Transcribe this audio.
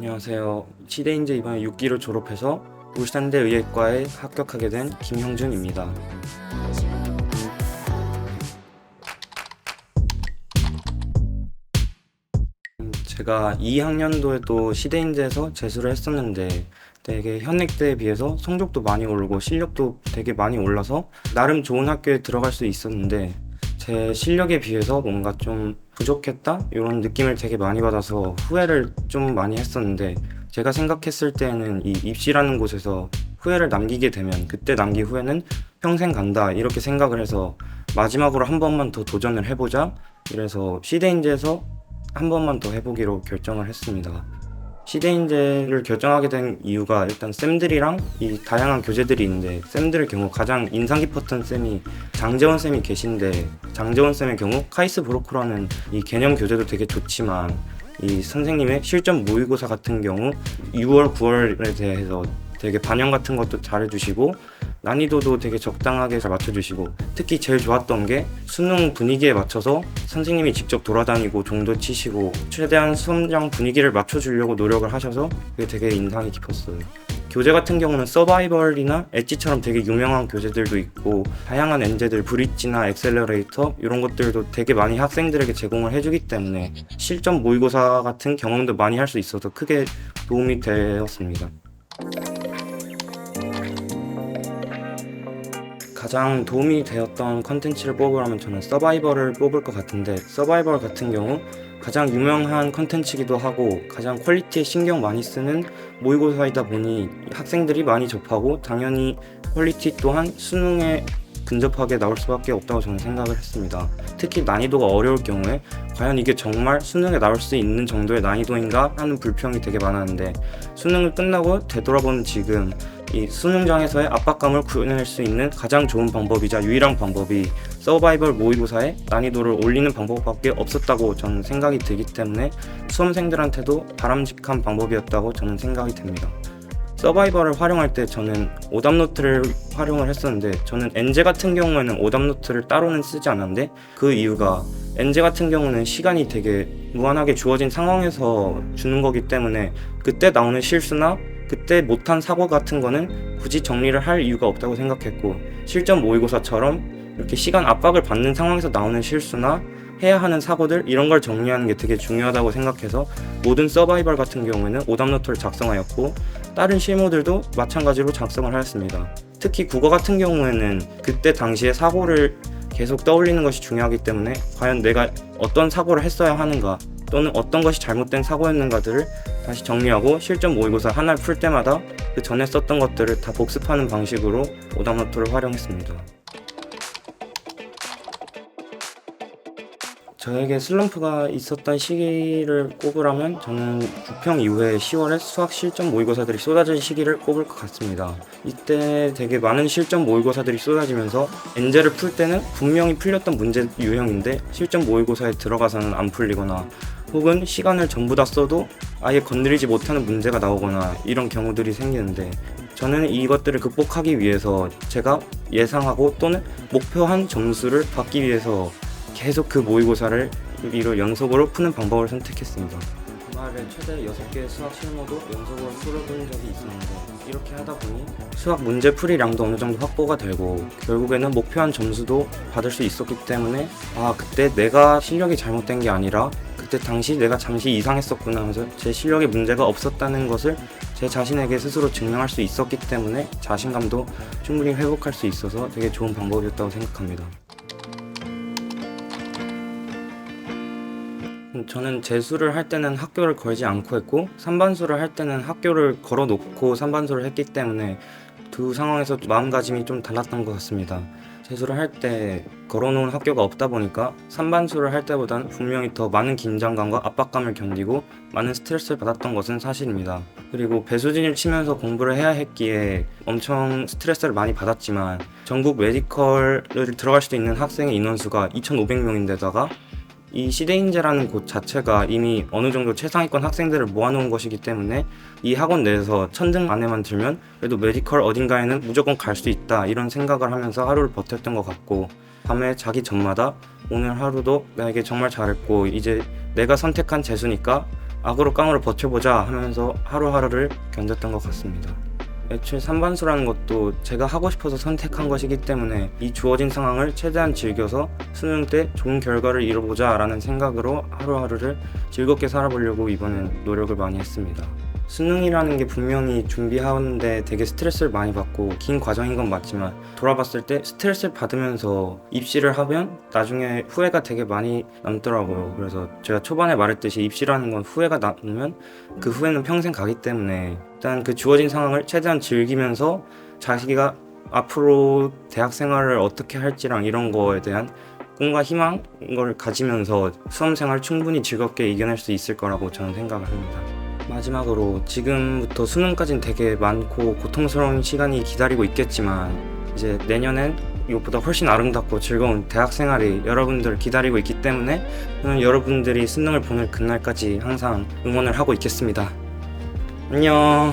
안녕하세요. 치대인제 이번에 6기를 졸업해서 울산대 의예과에 합격하게 된 김형준입니다. 음, 제가 2학년도에도 시대인재에서 재수를 했었는데 되게 현역 때에 비해서 성적도 많이 오르고 실력도 되게 많이 올라서 나름 좋은 학교에 들어갈 수 있었는데 제 실력에 비해서 뭔가 좀 부족했다? 이런 느낌을 되게 많이 받아서 후회를 좀 많이 했었는데 제가 생각했을 때는 이 입시라는 곳에서 후회를 남기게 되면 그때 남긴 후회는 평생 간다 이렇게 생각을 해서 마지막으로 한 번만 더 도전을 해보자 이래서 시대인재에서 한 번만 더 해보기로 결정을 했습니다. 시대인재를 결정하게 된 이유가 일단 쌤들이랑 이 다양한 교재들이 있는데 쌤들의 경우 가장 인상 깊었던 쌤이 장재원 쌤이 계신데 장재원 쌤의 경우 카이스 브로커라는 이 개념 교재도 되게 좋지만 이 선생님의 실전 모의고사 같은 경우 6월 9월에 대해서 되게 반영 같은 것도 잘해주시고 난이도도 되게 적당하게 잘 맞춰주시고 특히 제일 좋았던 게 수능 분위기에 맞춰서 선생님이 직접 돌아다니고 종도 치시고 최대한 수험장 분위기를 맞춰주려고 노력을 하셔서 그게 되게 인상이 깊었어요. 교재 같은 경우는 서바이벌이나 엣지처럼 되게 유명한 교재들도 있고 다양한 엔제들 브릿지나 엑셀러레이터 이런 것들도 되게 많이 학생들에게 제공을 해주기 때문에 실전 모의고사 같은 경험도 많이 할 수 있어서 크게 도움이 되었습니다. 가장 도움이 되었던 컨텐츠를 뽑으라면 저는 서바이벌을 뽑을 것 같은데 서바이벌 같은 경우 가장 유명한 컨텐츠기도 하고 가장 퀄리티에 신경 많이 쓰는 모의고사이다 보니 학생들이 많이 접하고 당연히 퀄리티 또한 수능에 근접하게 나올 수밖에 없다고 저는 생각을 했습니다. 특히 난이도가 어려울 경우에 과연 이게 정말 수능에 나올 수 있는 정도의 난이도인가 하는 불평이 되게 많았는데 수능을 끝나고 되돌아보는 지금 이 수능장에서의 압박감을 구해낼 수 있는 가장 좋은 방법이자 유일한 방법이 서바이벌 모의고사의 난이도를 올리는 방법밖에 없었다고 저는 생각이 들기 때문에 수험생들한테도 바람직한 방법이었다고 저는 생각이 됩니다. 서바이벌을 활용할 때 저는 오답 노트를 활용을 했었는데 저는 엔제 같은 경우에는 오답 노트를 따로는 쓰지 않았는데 그 이유가 엔제 같은 경우는 시간이 되게 무한하게 주어진 상황에서 주는 거기 때문에 그때 나오는 실수나 그때 못한 사고 같은 거는 굳이 정리를 할 이유가 없다고 생각했고 실전 모의고사처럼 이렇게 시간 압박을 받는 상황에서 나오는 실수나 해야 하는 사고들 이런 걸 정리하는 게 되게 중요하다고 생각해서 모든 서바이벌 같은 경우에는 오답 노트를 작성하였고 다른 실무들도 마찬가지로 작성을 하였습니다. 특히 국어 같은 경우에는 그때 당시의 사고를 계속 떠올리는 것이 중요하기 때문에 과연 내가 어떤 사고를 했어야 하는가 또는 어떤 것이 잘못된 사고였는가들을 다시 정리하고 실전 모의고사 하나를 풀 때마다 그 전에 썼던 것들을 다 복습하는 방식으로 오답 노트를 활용했습니다. 저에게 슬럼프가 있었던 시기를 꼽으라면 저는 부평 이후에 10월에 수학 실전 모의고사들이 쏟아질 시기를 꼽을 것 같습니다. 이때 되게 많은 실전 모의고사들이 쏟아지면서 엔제를 풀 때는 분명히 풀렸던 문제 유형인데 실전 모의고사에 들어가서는 안 풀리거나 혹은 시간을 전부 다 써도 아예 건드리지 못하는 문제가 나오거나 이런 경우들이 생기는데 저는 이것들을 극복하기 위해서 제가 예상하고 또는 목표한 점수를 받기 위해서 계속 그 모의고사를 이로 연속으로 푸는 방법을 선택했습니다. 주말에 최대 6개의 수학 실무도 연속으로 풀어본 적이 있었는데 이렇게 하다 보니 수학 문제 풀이량도 어느 정도 확보가 되고 결국에는 목표한 점수도 받을 수 있었기 때문에 아 그때 내가 실력이 잘못된 게 아니라 그때 당시 내가 잠시 이상했었구나 하면서 제 실력에 문제가 없었다는 것을 제 자신에게 스스로 증명할 수 있었기 때문에 자신감도 충분히 회복할 수 있어서 되게 좋은 방법이었다고 생각합니다. 저는 재수를 할 때는 학교를 걸지 않고 했고 삼반수를 할 때는 학교를 걸어 놓고 삼반수를 했기 때문에 두 상황에서 마음가짐이 좀 달랐던 것 같습니다. 재수를 할 때 걸어놓은 학교가 없다 보니까 삼반수를 할 때보단 분명히 더 많은 긴장감과 압박감을 견디고 많은 스트레스를 받았던 것은 사실입니다. 그리고 배수진을 치면서 공부를 해야 했기에 엄청 스트레스를 많이 받았지만 전국 메디컬을 들어갈 수도 있는 학생의 인원수가 2,500명인데다가 이 시대인재라는 곳 자체가 이미 어느 정도 최상위권 학생들을 모아놓은 것이기 때문에 이 학원 내에서 천등 안에만 들면 그래도 메디컬 어딘가에는 무조건 갈 수 있다 이런 생각을 하면서 하루를 버텼던 것 같고 밤에 자기 전마다 오늘 하루도 나에게 정말 잘했고 이제 내가 선택한 재수니까 악으로 깡으로 버텨보자 하면서 하루하루를 견뎠던 것 같습니다. 애초에 삼반수라는 것도 제가 하고 싶어서 선택한 것이기 때문에 이 주어진 상황을 최대한 즐겨서 수능 때 좋은 결과를 이뤄보자 라는 생각으로 하루하루를 즐겁게 살아보려고 이번엔 노력을 많이 했습니다. 수능이라는 게 분명히 준비하는데 되게 스트레스를 많이 받고 긴 과정인 건 맞지만 돌아봤을 때 스트레스를 받으면서 입시를 하면 나중에 후회가 되게 많이 남더라고요. 그래서 제가 초반에 말했듯이 입시라는 건 후회가 남으면 그 후회는 평생 가기 때문에 일단 그 주어진 상황을 최대한 즐기면서 자기가 앞으로 대학 생활을 어떻게 할지랑 이런 거에 대한 꿈과 희망 걸 가지면서 수험 생활 충분히 즐겁게 이겨낼 수 있을 거라고 저는 생각을 합니다. 마지막으로 지금부터 수능까지는 되게 많고 고통스러운 시간이 기다리고 있겠지만 이제 내년엔 이것보다 훨씬 아름답고 즐거운 대학 생활이 여러분들 기다리고 있기 때문에 저는 여러분들이 수능을 보낼 그날까지 항상 응원을 하고 있겠습니다. 안녕.